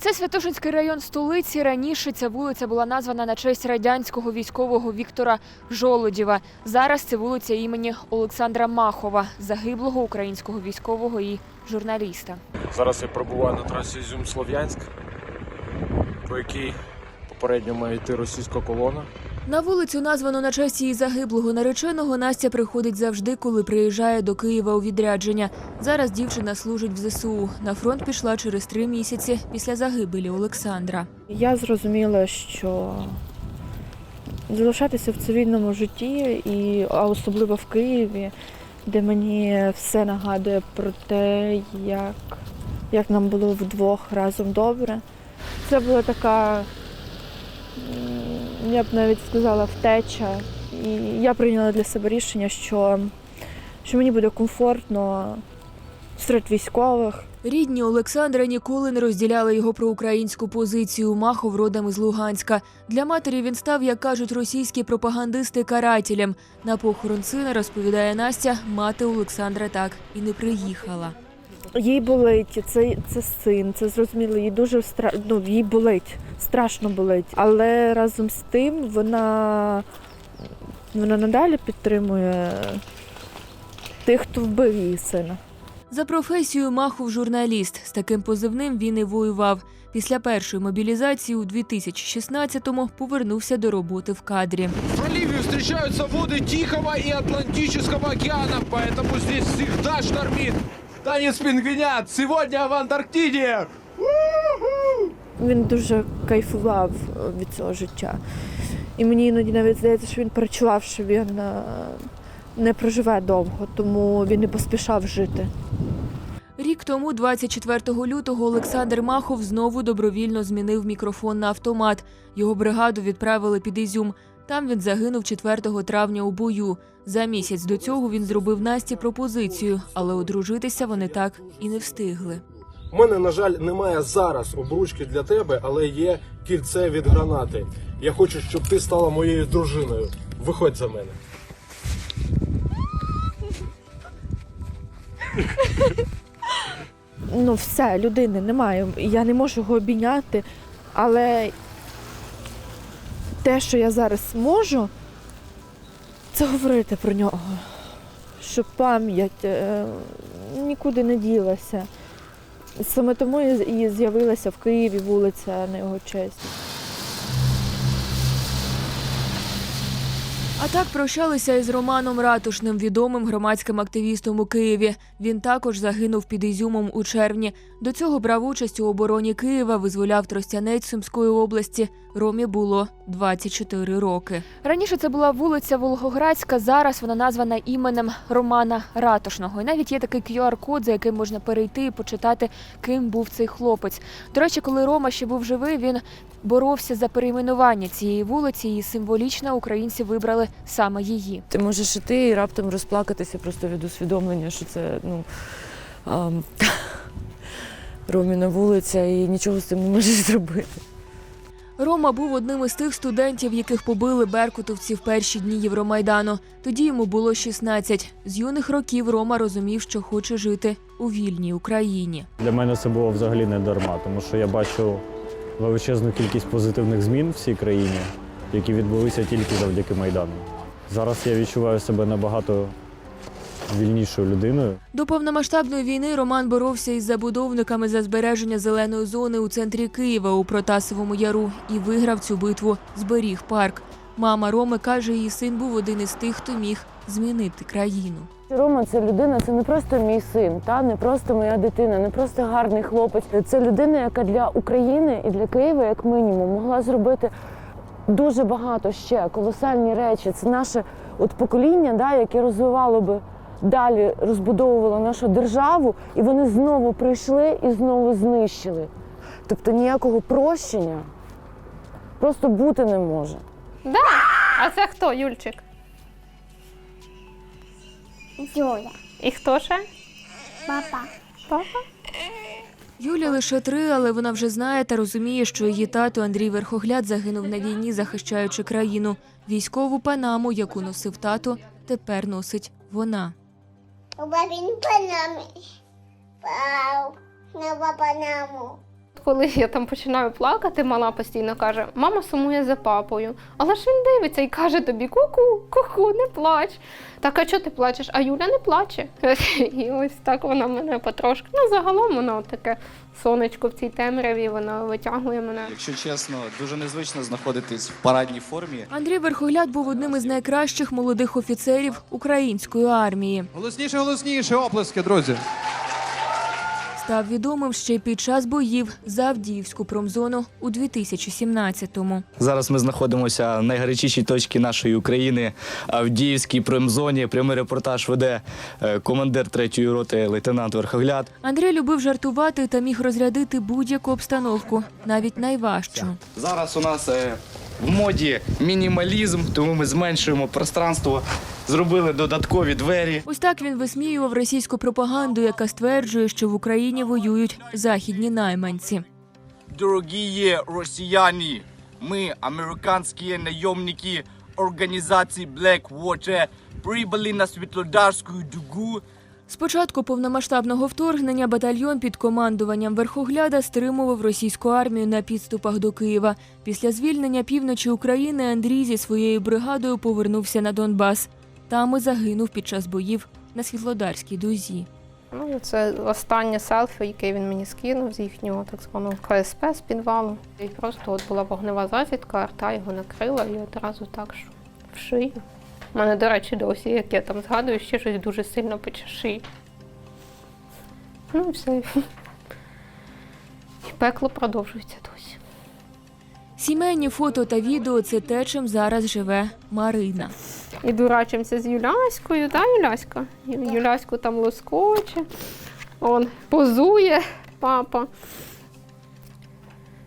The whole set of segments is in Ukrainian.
Це Святошинський район столиці. Раніше ця вулиця була названа на честь радянського військового Віктора Жолодєва. Зараз це вулиця імені Олександра Махова, загиблого українського військового і журналіста. Зараз я пробуваю на трасі Зюм-Слов'янськ, по якій попередньо має йти російська колона. На вулицю, названу на честь її загиблого нареченого, Настя приходить завжди, коли приїжджає до Києва у відрядження. Зараз дівчина служить в ЗСУ. На фронт пішла через три місяці після загибелі Олександра. Я зрозуміла, що залишатися в цивільному житті, і, а особливо в Києві, де мені все нагадує про те, як, як нам було вдвох разом добре. Це була така, я б навіть сказала, втеча. І я прийняла для себе рішення, що, що мені буде комфортно серед військових. Рідні Олександра ніколи не розділяли його проукраїнську позицію. Махов родом із Луганська. Для матері він став, як кажуть російські пропагандисти, карателем. На похорон сина розповідає Настя, мати Олександра так і не приїхала. Їй болить, це, це син, це зрозуміло, їй дуже стра... ну, їй болить, страшно болить. Але разом з тим вона, вона надалі підтримує тих, хто вбив її сина. За професією Махов журналіст. З таким позивним він і воював. Після першої мобілізації у 2016-му повернувся до роботи в кадрі. В проливе встречаются воды Тихого и Атлантического океанов, поэтому здесь всегда штормит. Танец пингвинят сегодня в Антарктиде. Він дуже кайфував від цього життя. І мені іноді навіть здається, що він перечував, що він е, не проживе довго, тому він не поспішав жити. Рік тому, 24 лютого, Олександр Махов знову добровільно змінив мікрофон на автомат. Його бригаду відправили під Ізюм. Там він загинув 4 травня у бою. За місяць до цього він зробив Насті пропозицію, але одружитися вони так і не встигли. У мене, на жаль, немає зараз обручки для тебе, але є кільце від гранати. Я хочу, щоб ти стала моєю дружиною. Виходь за мене. ну все, людини немає. Я не можу його обійняти, але те, що я зараз можу, це говорити про нього. Щоб пам'ять е, нікуди не ділася. Саме тому і з'явилася в Києві вулиця на його честь. А так прощалися із Романом Ратушним, відомим громадським активістом у Києві. Він також загинув під Ізюмом у червні. До цього брав участь у обороні Києва, визволяв Тростянець Сумської області. Ромі було 24 роки. Раніше це була вулиця Волгоградська. Зараз вона названа іменем Романа Ратушного. І навіть є такий QR-код, за яким можна перейти і почитати, ким був цей хлопець. До речі, коли Рома ще був живий, він боровся за перейменування цієї вулиці, і символічно українці вибрали саме її. Ти можеш іти і раптом розплакатися просто від усвідомлення, що це ну, Роміна вулиця і нічого з цим не можеш зробити. Рома був одним із тих студентів, яких побили беркутовці в перші дні Євромайдану. Тоді йому було 16. З юних років Рома розумів, що хоче жити у вільній Україні. Для мене це було взагалі не дарма, тому що я бачу величезну кількість позитивних змін в цій країні, які відбулися тільки завдяки Майдану. Зараз я відчуваю себе набагато вільнішою людиною. До повномасштабної війни Роман боровся із забудовниками за збереження зеленої зони у центрі Києва у Протасовому яру і виграв цю битву. Зберіг парк. Мама Роми каже, її син був один із тих, хто міг змінити країну. Рома це людина, це не просто мій син, та не просто моя дитина, не просто гарний хлопець. Це людина, яка для України і для Києва, як мінімум, могла зробити дуже багато ще колосальні речі. Це наше от покоління, да, яке розвивало би далі, розбудовувало нашу державу, і вони знову прийшли і знову знищили. Тобто ніякого прощення просто бути не може. А це хто, Юльчик? Юля, І хто ще? папа. Папа? Юлі лише три, але вона вже знає та розуміє, що її тато Андрій Верхогляд загинув на війні, захищаючи країну. Військову панаму, яку носив тато, тепер носить вона. Баба він панами. Пау. На панаму. Коли я там починаю плакати, мала постійно каже: мама сумує за папою. Але ж він дивиться і каже тобі: ку-ку, ку-ку, не плач. Так, а чого ти плачеш? А Юля не плаче. І ось так вона мене потрошки. Ну, загалом воно таке сонечко в цій темряві, воно витягує мене. Якщо чесно, дуже незвично знаходитись в парадній формі. Андрій Верхогляд був одним із найкращих молодих офіцерів української армії. Голосніше, голосніше, оплески, друзі. Став відомим ще під час боїв за Авдіївську промзону у 2017-му. Зараз ми знаходимося в найгарячішій точці нашої України, Авдіївській промзоні. Прямий репортаж веде е, командир 3-ї роти лейтенант Верхогляд. Андрій любив жартувати та міг розрядити будь-яку обстановку, навіть найважчу. Зараз у нас е, в моді мінімалізм, тому ми зменшуємо пространство, зробили додаткові двері. Ось так він висміював російську пропаганду, яка стверджує, що в Україні воюють західні найманці. Дорогие россияне, мы, американские наемники организации Blackwater, прибыли на Светлодарскую дугу З початку повномасштабного вторгнення батальйон під командуванням Верхогляда стримував російську армію на підступах до Києва. Після звільнення півночі України Андрій зі своєю бригадою повернувся на Донбас. Там і загинув під час боїв на Світлодарській дузі. Ну, це останнє селфі, яке він мені скинув з їхнього так званого КСП з підвалу. І просто от була вогнева засідка, арта його накрила і одразу так, що в шию. У мене, до речі, досі, як я там згадую, ще щось дуже сильно пече шиї. Ну і все. І пекло продовжується досі. Сімейні фото та відео це те, чим зараз живе Марина. І дурачимося з Юляською, так, Юляська? Юляську там лоскоче, он позує папа.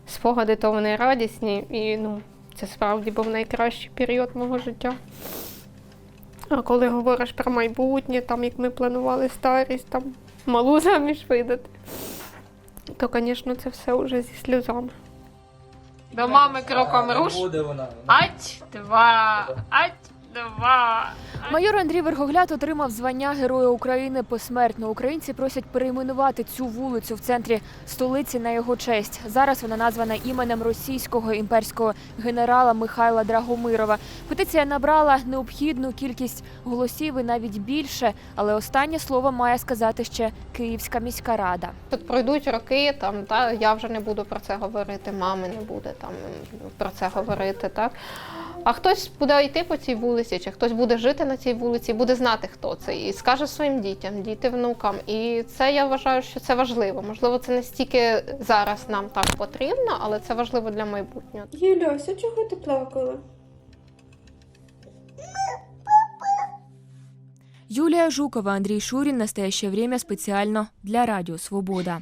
Спогади то вони радісні, і ну, це справді був найкращий період мого життя. А коли говориш про майбутнє, там як ми планували старість, там малу заміж видати, то, звісно, це все вже зі сльозами. До мами кроком руш. Ать, два, ать, два. Майор Андрій Верхогляд отримав звання Героя України посмертно. Українці просять перейменувати цю вулицю в центрі столиці на його честь. Зараз вона названа іменем російського імперського генерала Михайла Драгомирова. Петиція набрала необхідну кількість голосів і навіть більше, але останнє слово має сказати ще Київська міська рада. Тут пройдуть роки, там та я вже не буду про це говорити, мами не буде там про це говорити, так. А хтось буде йти по цій вулиці, чи хтось буде жити на цій вулиці, буде знати, хто це, і скаже своїм дітям, діти внукам. І це я вважаю, що це важливо. Можливо, це не стільки зараз нам так потрібно, але це важливо для майбутнього. Юляся, чого ти плакала? Юлія Жукова, Андрій Шурін. Настоящее время спеціально для Радіо Свобода.